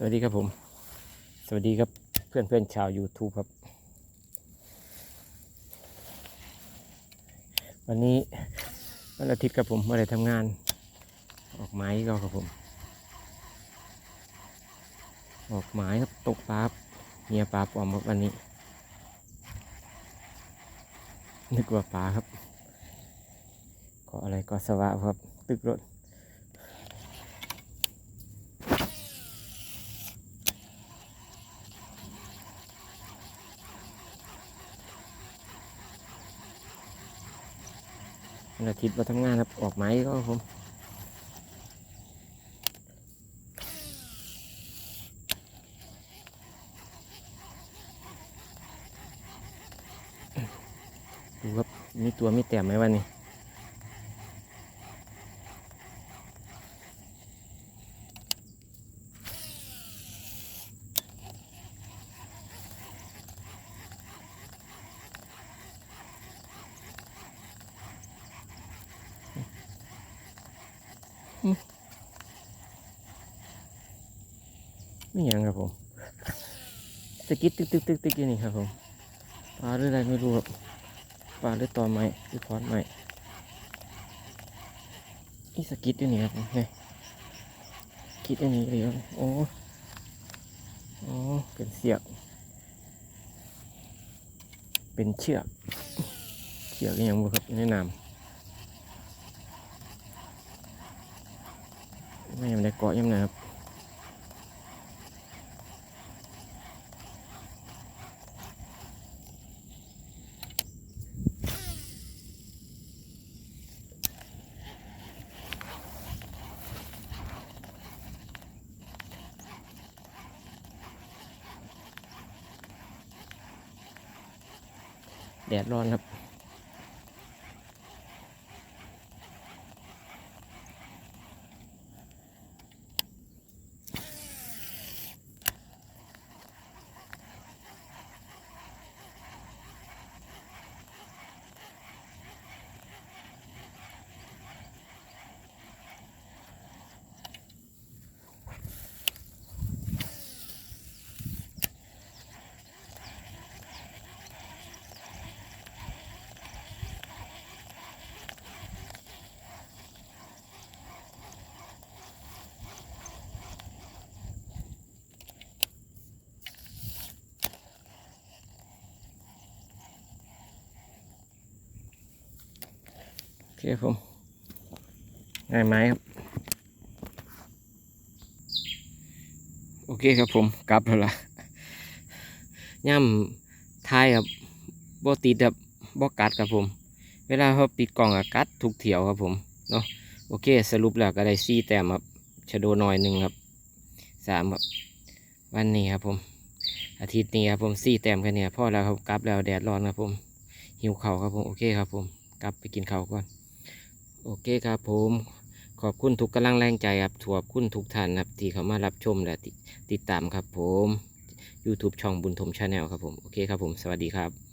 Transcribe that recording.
สวัสดีครับผม สวัสดีครับเพื่อนเพื่อนๆชาว YouTube ครับ วันนี้วันอาทิตย์ครับผมมาได้ทำงาน ออกไม้ก็ครับผม ออกไม้ครับตกปลาเมียปลาปลอมครับวันนี้ นึกว่าปลาครับ ก็อะไรก็สวะครับ ตึกรถ วันอาทิตย์มาทำงานครับออกไม้ก็ครับผมดูครับมีตัวมีแต้มไหมวันนี้ ไม่ยังครับผมสะกิดตึกตึกตึกตึกอยู่นี่ครับผมปลาหรืออะไรไม่รู้ครับปลาหรือตอไม้หรือคอนไม้นี่สกิดอยู่นี่ครับผมเนี่ยกิดอันนี้เลยครับโอ้โอ้เป็นเสียกเป็นเชือกเชือกอหยังบ่ครับแนะนำ ไม่ยังได้เกาะยังไงครับแดดร้อนครับ เคครับผมง่ายไหมครับ โอเคครับผมกลับแล้วล่ะย่ำท้ายครับบ่ติดครับบ่กัดครับผม เวลาเขาปิดกล่องอะกัดทุกเถียวครับผมเนาะโอเค สรุปแล้วก็ได้ซี่แต้มครับชะโดหน่อยหนึ่งครับสามครับ วันนี้ครับผม อาทิตย์นี้ครับผมซี่แต้มกันเนี่ยพ่อแล้วครับกลับแล้วแดดร้อนครับผมหิวเข่าวครับผมโอเคครับผม กลับไปกินข้าวก่อน โอเคครับผมขอบคุณทุกกำลังแรงใจครับขอบคุณทุกท่านครับที่เข้ามารับชมและติดตามครับผม YouTube ช่องบุญธมชาแนลครับผม โอเคครับผม สวัสดีครับ